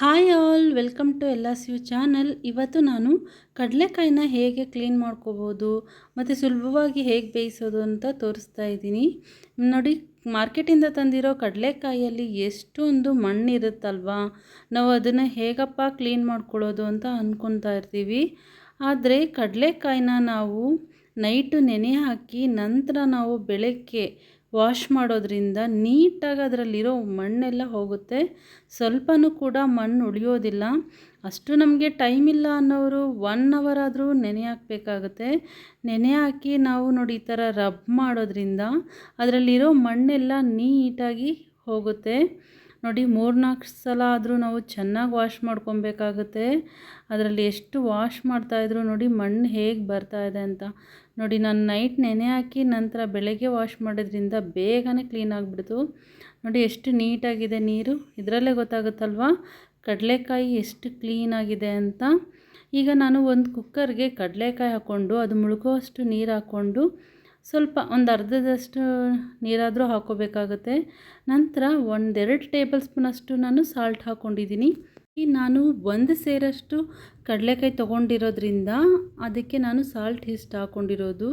Hi all, welcome to ಎಲ್ಲ ಯು channel. ಇವತ್ತು ನಾನು ಕಡಲೆಕಾಯಿನ ಹೇಗೆ ಕ್ಲೀನ್ ಮಾಡ್ಕೋಬೋದು, ಮತ್ತು ಸುಲಭವಾಗಿ ಹೇಗೆ ಬೇಯಿಸೋದು ಅಂತ ತೋರಿಸ್ತಾ ಇದ್ದೀನಿ. ನೋಡಿ, ಮಾರ್ಕೆಟಿಂದ ತಂದಿರೋ ಕಡಲೆಕಾಯಲ್ಲಿ ಎಷ್ಟೊಂದು ಮಣ್ಣಿರುತ್ತಲ್ವಾ? ನಾವು ಅದನ್ನು ಹೇಗಪ್ಪ ಕ್ಲೀನ್ ಮಾಡ್ಕೊಳ್ಳೋದು ಅಂತ ಅಂದ್ಕೊತಾ ಇರ್ತೀವಿ. ಆದರೆ ಕಡಲೆಕಾಯಿನ ನಾವು ನೈಟು ನೆನೆ ಹಾಕಿ ನಂತರ ನಾವು ಬೆಳಗ್ಗೆ ವಾಶ್ ಮಾಡೋದ್ರಿಂದ ನೀಟಾಗಿ ಅದರಲ್ಲಿರೋ ಮಣ್ಣೆಲ್ಲ ಹೋಗುತ್ತೆ. ಸ್ವಲ್ಪನೂ ಕೂಡ ಮಣ್ಣು ಉಳಿಯೋದಿಲ್ಲ. ಅಷ್ಟು ನಮಗೆ ಟೈಮ್ ಇಲ್ಲ ಅನ್ನೋರು ಒನ್ ಅವರ್ ಆದರೂ ನೆನೆ ಹಾಕಬೇಕಾಗುತ್ತೆ. ನೆನೆ ಹಾಕಿ ನಾವು ನೋಡಿ ಈ ಥರ ರಬ್ ಮಾಡೋದ್ರಿಂದ ಅದರಲ್ಲಿರೋ ಮಣ್ಣೆಲ್ಲ ನೀಟಾಗಿ ಹೋಗುತ್ತೆ. ನೋಡಿ ಮೂರ್ನಾಲ್ಕು ಸಲ ಆದರೂ ನಾವು ಚೆನ್ನಾಗಿ ವಾಶ್ ಮಾಡ್ಕೊಬೇಕಾಗುತ್ತೆ. ಅದರಲ್ಲಿ ಎಷ್ಟು ವಾಶ್ ಮಾಡ್ತಾಯಿದ್ರು ನೋಡಿ ಮಣ್ಣು ಹೇಗೆ ಬರ್ತಾ ಇದೆ ಅಂತ. ನೋಡಿ, ನಾನು ನೈಟ್ ನೆನೆ ಹಾಕಿ ನಂತರ ಬೆಳಗ್ಗೆ ವಾಶ್ ಮಾಡೋದ್ರಿಂದ ಬೇಗನೆ ಕ್ಲೀನ್ ಆಗಿಬಿಡ್ತು. ನೋಡಿ, ಎಷ್ಟು ನೀಟಾಗಿದೆ ನೀರು. ಇದರಲ್ಲೇ ಗೊತ್ತಾಗುತ್ತಲ್ವ? ಕಡಲೆಕಾಯಿ ಎಷ್ಟು ಕ್ಲೀನಾಗಿದೆ ಅಂತ. ಈಗ ನಾನು ಒಂದು ಕುಕ್ಕರ್ಗೆ ಕಡಲೆಕಾಯಿ ಹಾಕ್ಕೊಂಡು ಅದು ಮುಳುಗುವಷ್ಟು ನೀರು ಹಾಕ್ಕೊಂಡು ಸ್ವಲ್ಪ ಒಂದು ಅರ್ಧದಷ್ಟು ನೀರಾದರೂ ಹಾಕೋಬೇಕಾಗುತ್ತೆ. ನಂತರ ಒಂದೆರಡು ಟೇಬಲ್ ಸ್ಪೂನಷ್ಟು ನಾನು ಸಾಲ್ಟ್ ಹಾಕ್ಕೊಂಡಿದ್ದೀನಿ ನಾನು ಒಂದು ಸೇರಷ್ಟು ಕಡಲೆಕಾಯಿ ತೊಗೊಂಡಿರೋದ್ರಿಂದ ಅದಕ್ಕೆ ನಾನು ಸಾಲ್ಟ್ ಇಷ್ಟು ಹಾಕ್ಕೊಂಡಿರೋದು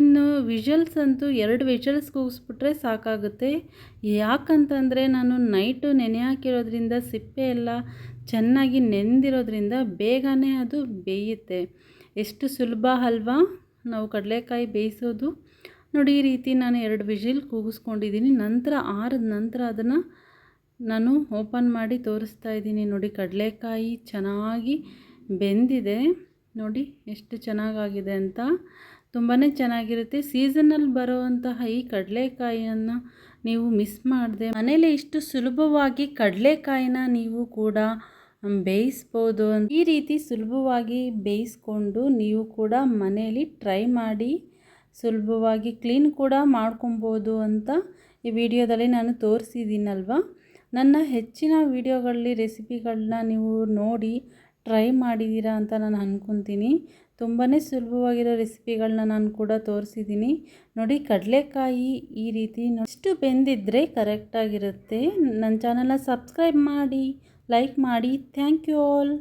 ಇನ್ನು ವಿಷಲ್ಸ್ ಅಂತೂ ಎರಡು ವಿಷಲ್ಸ್ ಕೂಗಿಸ್ಬಿಟ್ರೆ ಸಾಕಾಗುತ್ತೆ. ಯಾಕಂತಂದರೆ ನಾನು ನೈಟು ನೆನೆ ಹಾಕಿರೋದ್ರಿಂದ ಸಿಪ್ಪೆ ಎಲ್ಲ ಚೆನ್ನಾಗಿ ನೆಂದಿರೋದ್ರಿಂದ ಬೇಗನೆ ಅದು ಬೇಯುತ್ತೆ. ಎಷ್ಟು ಸುಲಭ ಅಲ್ವಾ ನಾವು ಕಡಲೆಕಾಯಿ ಬೇಯಿಸೋದು. ನೋಡಿ ಈ ರೀತಿ ನಾನು ಎರಡು ವಿಜಿಲ್ ಕೂಗಿಸ್ಕೊಂಡಿದ್ದೀನಿ. ನಂತರ ಆರಿದ ನಂತರ ಅದನ್ನು ನಾನು ಓಪನ್ ಮಾಡಿ ತೋರಿಸ್ತಾ ಇದ್ದೀನಿ. ನೋಡಿ, ಕಡಲೆಕಾಯಿ ಚೆನ್ನಾಗಿ ಬೆಂದಿದೆ. ನೋಡಿ, ಎಷ್ಟು ಚೆನ್ನಾಗಾಗಿದೆ ಅಂತ. ತುಂಬಾ ಚೆನ್ನಾಗಿರುತ್ತೆ. ಸೀಸನಲ್ಲಿ ಬರುವಂತಹ ಈ ಕಡಲೆಕಾಯಿಯನ್ನು ನೀವು ಮಿಸ್ ಮಾಡಿದೆ, ಮನೇಲಿ ಇಷ್ಟು ಸುಲಭವಾಗಿ ಕಡಲೆಕಾಯಿನ ನೀವು ಕೂಡ ಬೇಯಿಸ್ಬೋದು ಈ ರೀತಿ ಸುಲಭವಾಗಿ ಬೇಯಿಸ್ಕೊಂಡು ನೀವು ಕೂಡ ಮನೆಯಲ್ಲಿ ಟ್ರೈ ಮಾಡಿ, ಸುಲಭವಾಗಿ ಕ್ಲೀನ್ ಕೂಡ ಮಾಡ್ಕೊಬೋದು ಅಂತ ಈ ವಿಡಿಯೋದಲ್ಲಿ ನಾನು ತೋರಿಸಿದ್ದೀನಲ್ವ? ನನ್ನ ಹೆಚ್ಚಿನ ವಿಡಿಯೋಗಳಲ್ಲಿ ರೆಸಿಪಿಗಳನ್ನ ನೀವು ನೋಡಿ ಟ್ರೈ ಮಾಡಿದ್ದೀರಾ ಅಂತ ನಾನು ಅಂದ್ಕೊತೀನಿ ತುಂಬಾ ಸುಲಭವಾಗಿರೋ ರೆಸಿಪಿಗಳನ್ನ ನಾನು ಕೂಡ ತೋರಿಸಿದ್ದೀನಿ. ನೋಡಿ ಕಡಲೆಕಾಯಿ ಈ ರೀತಿ ಎಷ್ಟು ಬೆಂದಿದ್ದರೆ ಕರೆಕ್ಟಾಗಿರುತ್ತೆ ನನ್ನ ಚಾನಲ್ನ ಸಬ್ಸ್ಕ್ರೈಬ್ ಮಾಡಿ, ಲೈಕ್ ಮಾಡಿ. Thank you all.